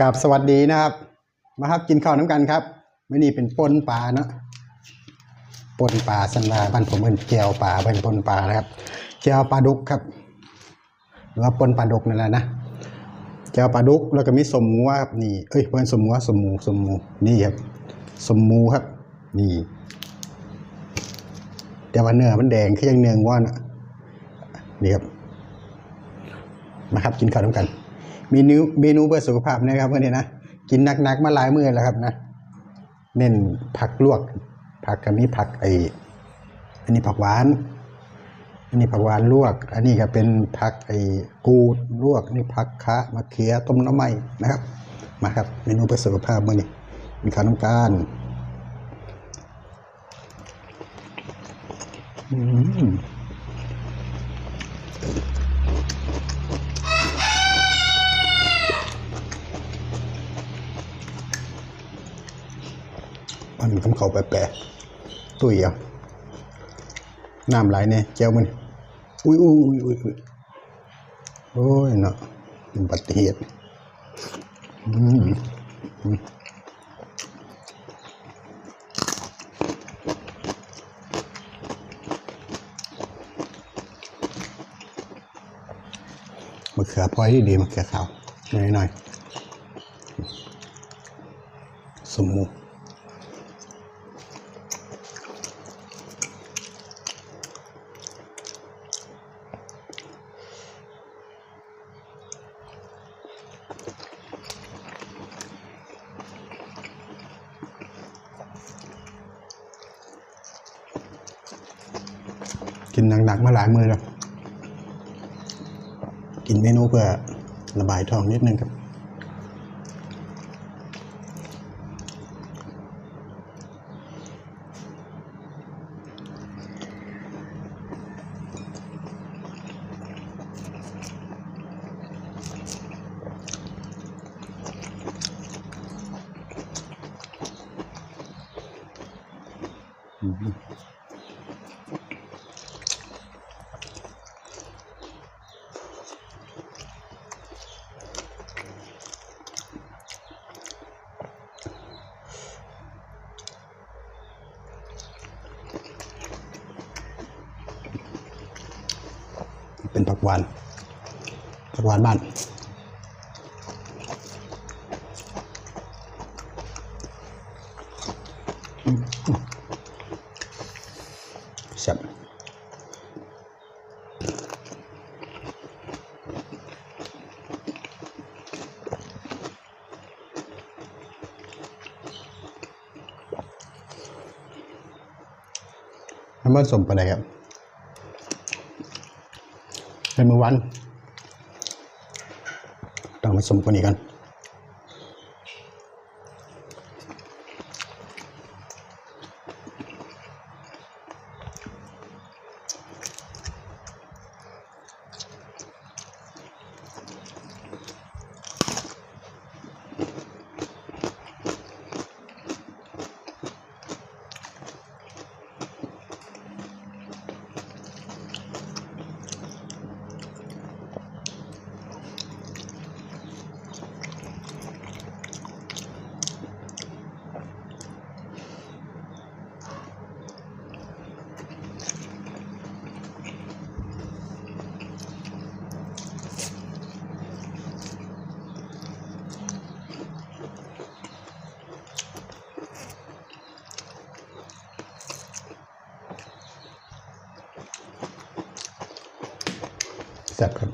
กับสวัสดีนะครับ มาครับกินข้าวน้ำกันครับมื่อนี้เป็นปนปลาเนาะปนปลาสันลาบ้านผมเป็นแจวปลาเป็นปนปลานะครับแจวปลาดุกครับหรือว่าปนปลาดุกนั่นแหละนะแจวปลาดุกแล้วก็มีสมงัวครับนี่เอ้ยเพื่อนสมงัวสมหมูสมมูนี่ครับสมมูครับ นี่แต่ว่าเนื้อมันแดงคือยังเนื้องัวนะนี่ครับมาครับกินข้าวด้วยกัน เมนูเมนูเพื่อสุขภาพนะครับเพื่อนเนี่ยนะกินหนักๆมาหลายมื้อแล้วครับนะเน้นผักลวก ผักก็มีผักไออันนี้ผักหวาน อันนี้ผักหวานลวก อันนี้ก็เป็นผักไอกูดลวกนี่ผักคะมะเขือต้มน้ำไม้นะครับ มาครับเมนูเพื่อสุขภาพเมื้อนี้มีข้าวน้ำการอืม มันคำเขาแปะๆตุ้ยเอาน้ำไหลเนี่ยแก้วมันอุ้ยอุ้ยอุ้ยอุ้ยโอ้ยเนาะอุบัติเหตุมอืมมะเขือพลอยที่ดีมะเขือขาวหน่อยหน่อยๆสม กินหนักๆมาหลายมือแล้วกินเมนูเพื่อระบายท้องนิดนึงครับ เป็นผักหวานผักหวานบ้านแซ่บน้ำมันสมไปไหนครับ เป็นมือวันต้องผสมกันอีกกัน ซ่บครับ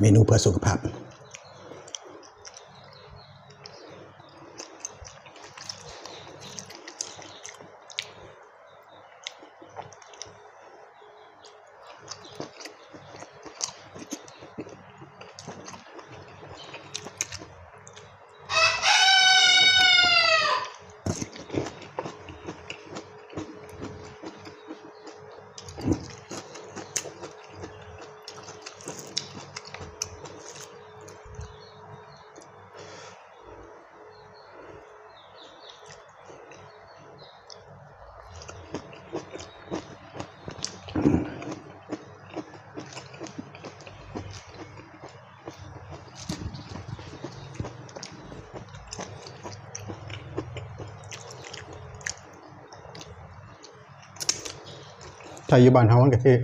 เมนูเพื่อสุขภาพ ถ้าอยู่บ้านเฮามันก็คือ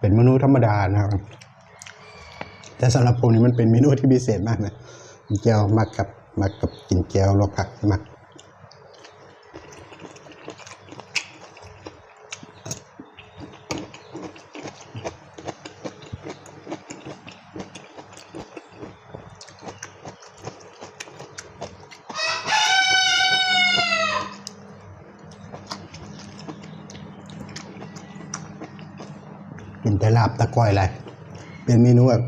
เป็นเมนูธรรมดานะครับ แต่สำหรับผมนี่มันเป็นเมนูที่พิเศษมากเลยแก้วมักกับมักกับกินแก้วลวกผักมัก ลาบตะก้อยอะไร เป็นเมนูแบบ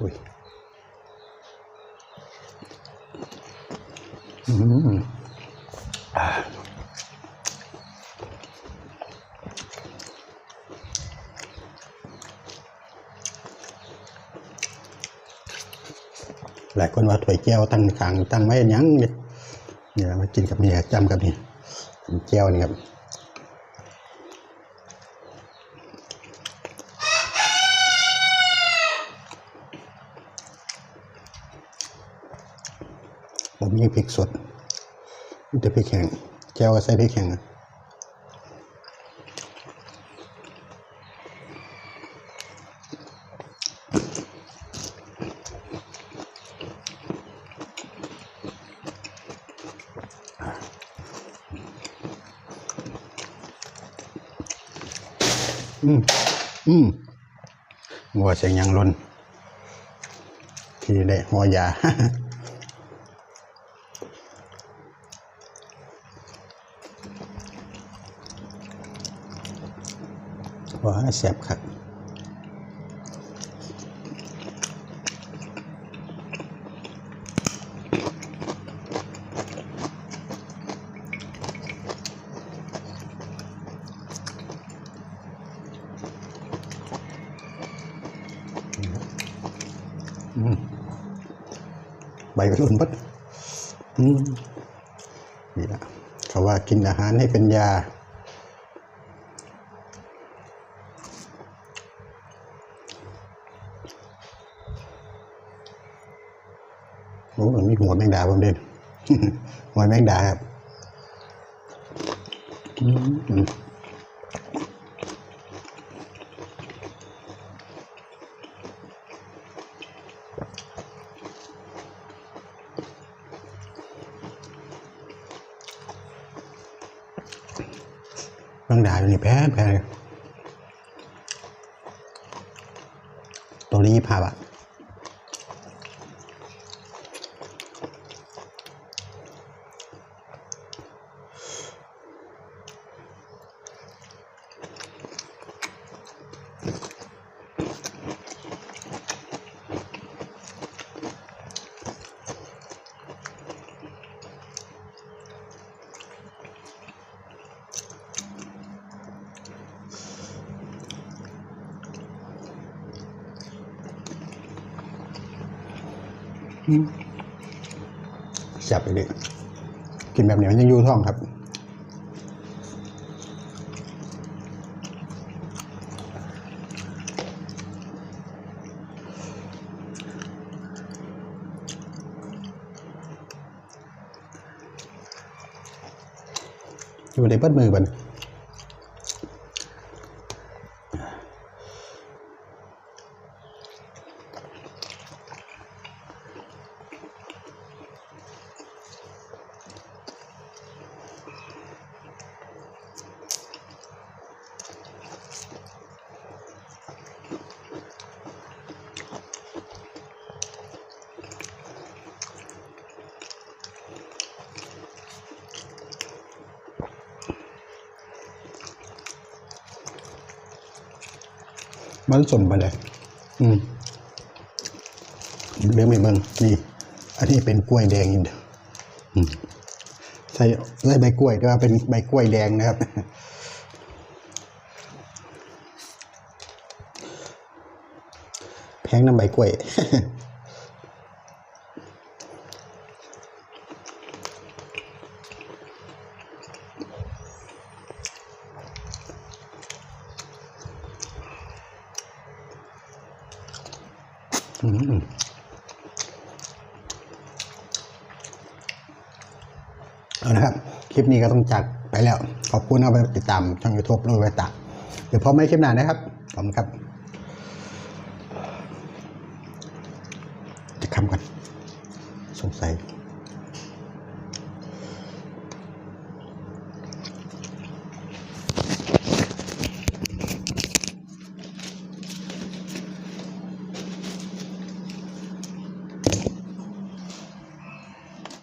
อุ้ยอืมอ่าหลายคนว่าถ้วยแก้วตั้งขางตั้งไว้หยังเนี่ยเนี่ยมากินกับเนี่ยจำกับนี่แก้วนี่ครับ มีพริกสดมีแต่พริกแห้งแก้วก็ใส่พริกแห้งอะอืมอืมหัวเสียงยังลนที่ได้หัวยา ว้าแสบครับอืมใบกระสุนปัดอืมนี่ละเขาว่ากินอาหารให้เป็นยา โอ้มันมีหัวแมงดาผมเด่นหัวแมงดาครับแมงดาอยู่นี่แพ้แพ้เลยตัวนี้ยี่สิบห้าบาท จับไปเลยกินแบบนี้มันยังอยู่ท้องครับอยู่ในเปิดมือบัน มันสมไปเลยอืมเบื้องไม่เบิ่งนี่ อันนี้เป็นกล้วยแดงอินเด้ออืมใส่ใส่ใบกล้วยด้วยว่าเป็นใบกล้วยแดงนะครับ แพงน้ำใบกล้วย เอาละครับ คลิปนี้ก็ต้องจากไปแล้ว ขอบคุณเอาไปติดตามช่องยูทูบรุ่นไวตะเดี๋ยวพอไม่คลิปหน้านะครับ ขอบคุณครับ จะคำกันสงสัย